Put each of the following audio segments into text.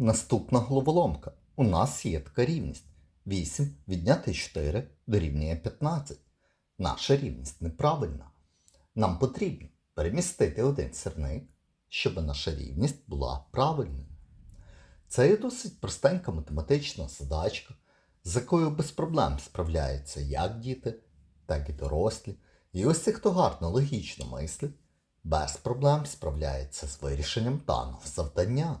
Наступна головоломка. У нас є така рівність. 8 відняти 4 дорівнює 15. Наша рівність неправильна. Нам потрібно перемістити один сірник, щоб наша рівність була правильною. Це є досить простенька математична задачка, з якою без проблем справляються як діти, так і дорослі. І ось ті, хто гарно логічно мислить, без проблем справляється з вирішенням даного завдання.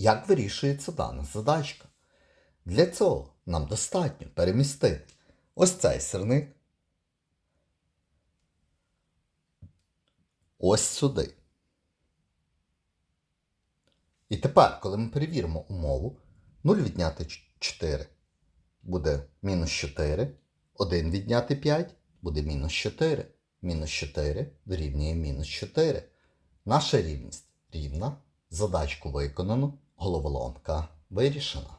Як вирішується дана задачка? Для цього нам достатньо перемістити ось цей сирник ось сюди. І тепер, коли ми перевіримо умову, 0 відняти 4 буде мінус 4, 1 відняти 5 буде мінус 4, мінус 4 дорівнює мінус 4. Наша рівність рівна, задачку виконано, головоломка вирішена.